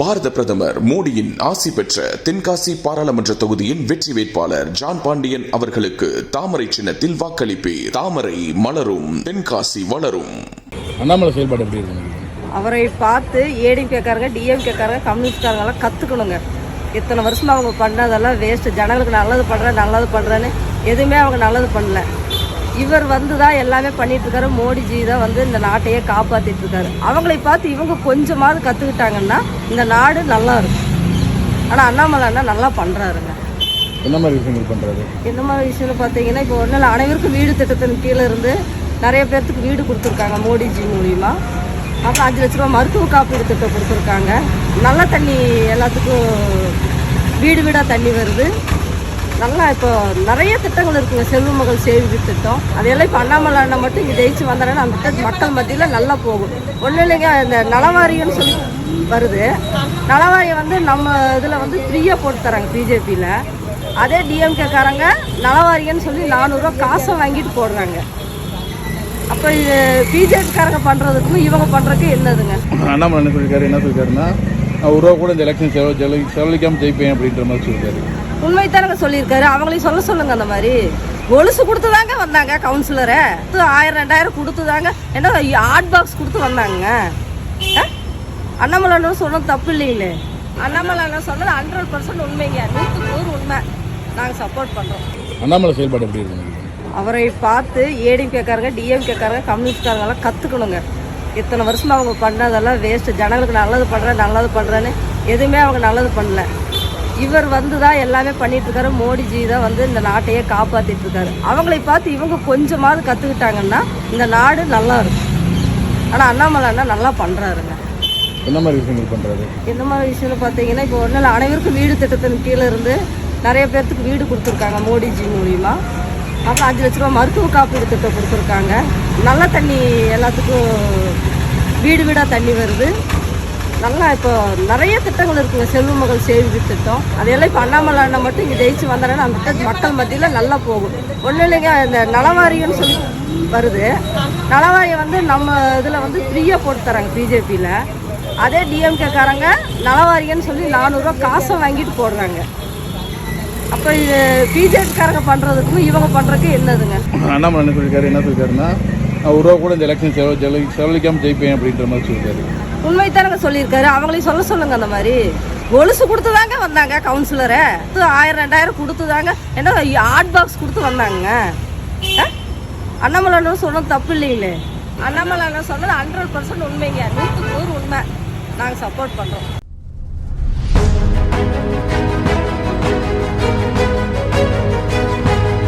பாரத பிரதமர் மோடியின் ஆசி பெற்ற தென்காசி பாராளுமன்ற தொகுதியின் வெற்றி வேட்பாளர் ஜான் பாண்டியன் அவர்களுக்கு தாமரை சின்னத்தில் வாக்களிப்பீர். தாமரை மலரும் தென்காசி வளரும். அண்ணாமலை செயல்பாடு எப்படி இருக்கு? அவரை பார்த்து ஏடிஎம்கேக்காரங்க டிஎம்கேக்காரங்க கம்யூனிஸ்ட்காரங்கெல்லாம் கற்றுக்கணுங்க இத்தனை வருஷமா அவங்க பண்ணதெல்லாம் வேஸ்ட்டு ஜனங்களுக்கு நல்லது பண்ணுறேன் நல்லது பண்ணுறேன்னு எதுவுமே அவங்க நல்லது பண்ணல. இவர் வந்து தான் எல்லாமே பண்ணிட்டு இருக்காரு மோடிஜி தான் வந்து இந்த நாட்டையே காப்பாத்திட்டு இருக்காரு அவங்களை பார்த்து இவங்க கொஞ்சமாவது கற்றுக்கிட்டாங்கன்னா இந்த நாடு நல்லா இருக்கும். ஆனால் அண்ணாமலை அண்ணா நல்லா பண்ணுறாருங்க என்ன மாதிரி விஷயங்கள் பண்ணுறாரு என்ன மாதிரி விஷயம்னு பார்த்தீங்கன்னா இப்போ ஒன்றும் இல்லை அனைவருக்கும் வீடு திட்டத்தின் கீழே இருந்து நிறைய பேர்த்துக்கு வீடு கொடுத்துருக்காங்க மோடிஜி மூலிமா அப்புறம் அஞ்சு லட்ச ரூபா மருத்துவ காப்பீடு திட்டம் கொடுத்துருக்காங்க. நல்ல தண்ணி எல்லாத்துக்கும் வீடு வீடாக தண்ணி வருது. நல்லா இப்போ நிறைய திட்டங்கள் இருக்குங்க. செல்வ மகள் சேமிப்பு திட்டம். அதையெல்லாம் இப்போ அண்ணாமலை அண்ணன் மட்டும் இங்கே ஜெயிச்சு வந்தாங்கன்னா அந்த திட்டம் மக்கள் மத்தியில் நல்லா போகும். ஒன்றும் இல்லைங்க இந்த நலவாரியம்னு சொல்லி வருது. நலவாரியம் வந்து நம்ம இதில் வந்து ஃப்ரீயாக போட்டு தராங்க பிஜேபியில் அதே டிஎம்கேக்காரங்க நலவாரியன்னு சொல்லி நானூறுரூவா காசை வாங்கிட்டு போடுறாங்க. அப்போ இது பிஜேபிக்காரங்க பண்ணுறதுக்கும் இவங்க பண்ணுறதுக்கு என்னதுங்க? அண்ணாமலை என்ன சொல்லியிருக்காரு என்ன சொல்லியிருக்காருன்னா ஒரு ரூபா கூட இந்த எலெக்ஷன் செலவு செலவழிக்காமல் ஜெயிப்பேன் அப்படின்ற மாதிரி சொல்லியிருக்காரு. உண்மைத்தானங்க சொல்லியிருக்காரு? அவங்களையும் சொல்ல சொல்லுங்க அந்த மாதிரி. கொலுசு கொடுத்து தாங்க வந்தாங்க கவுன்சிலரை ஆயிரம் ரெண்டாயிரம் கொடுத்து தாங்க என்ன ஹாட் பாக்ஸ் கொடுத்து வந்தாங்க? அண்ணாமலை சொன்னது தப்பு இல்லைங்களே. அண்ணாமலை சொன்னது ஹண்ட்ரட் பர்சன்ட் உண்மைங்க. நூற்றுக்கு நூறு உண்மை. நாங்கள் சப்போர்ட் பண்ணுறோம் அண்ணாமலை செயல்பாடு எப்படி இருக்கு அவரை பார்த்து ஏடிஎம்கேக்காரங்க டிஎம்கேக்காரங்க கம்யூனிஸ்ட்காரங்கெல்லாம் கற்றுக்கணுங்க இத்தனை வருஷமா அவங்க பண்ணதெல்லாம் வேஸ்ட்டு ஜனங்களுக்கு நல்லது பண்ணுறேன் நல்லது பண்ணுறேன்னு எதுவுமே அவங்க நல்லது பண்ணல. இவர் வந்து தான் எல்லாமே பண்ணிட்டு இருக்காரு மோடிஜி தான் வந்து இந்த நாட்டையே காப்பாத்திட்டு இருக்காரு அவங்களை பார்த்து இவங்க கொஞ்சமாவது கற்றுக்கிட்டாங்கன்னா இந்த நாடு நல்லா இருக்கும். ஆனால் அண்ணாமலை அண்ணா நல்லா பண்ணுறாருங்க என்ன மாதிரி விஷயங்கள் பண்ணுறாரு என்ன மாதிரி விஷயம்னு பார்த்தீங்கன்னா இப்போ ஒன்றும் இல்லை அனைவருக்கும் வீடு திட்டத்தின் கீழே இருந்து நிறைய பேர்த்துக்கு வீடு கொடுத்துருக்காங்க மோடிஜி மூலிமா அப்புறம் அஞ்சு லட்ச ரூபா மருத்துவ காப்பீடு திட்டம் கொடுத்துருக்காங்க. நல்ல தண்ணி எல்லாத்துக்கும் வீடு வீடாக தண்ணி வருது. நல்லா இப்போ நிறைய திட்டங்கள் இருக்குங்க. செல்வ மகள் சேமிப்பு திட்டம். அதையெல்லாம் இப்போ அண்ணாமலை அண்ணன் மட்டும் இங்கே ஜெயிச்சு வந்தாங்கன்னா அந்த திட்டம் மக்கள் மத்தியில் நல்லா போகும். ஒன்றும் இல்லைங்க இந்த நலவாரியம்னு சொல்லி வருது. நலவாரியம் வந்து நம்ம இதில் வந்து ஃப்ரீயாக போட்டு தராங்க பிஜேபியில் அதே டிஎம்கேக்காரங்க நலவாரியன்னு சொல்லி நானூறுரூவா காசை வாங்கிட்டு போடுறாங்க. அப்போ இது பிஜேபிக்காரங்க பண்ணுறதுக்கும் இவங்க பண்ணுறதுக்கு என்னதுங்க? அண்ணாமலை என்ன சொல்லியிருக்காரு என்ன சொல்லியிருக்காருன்னா ஒரு ரூபா கூட இந்த எலெக்ஷன் செலவு செலவழிக்காமல் ஜெயிப்பேன் அப்படின்ற மாதிரி சொல்லியிருக்காரு. உண்மைத்தானங்க சொல்லியிருக்காரு? அவங்களையும் சொல்ல சொல்லுங்க அந்த மாதிரி. கொலுசு கொடுத்து தாங்க வந்தாங்க கவுன்சிலரை ஆயிரம் ரெண்டாயிரம் கொடுத்து தாங்க என்ன ஹாட் பாக்ஸ் கொடுத்து வந்தாங்க. ஆ? சொன்னது தப்பு இல்லைங்களே. அண்ணாமலை அண்ணன் சொன்னது ஹண்ட்ரட் பர்சன்ட் உண்மைங்க. நூற்றுக்கு நூறு உண்மை. நாங்கள் சப்போர்ட் பண்ணுறோம்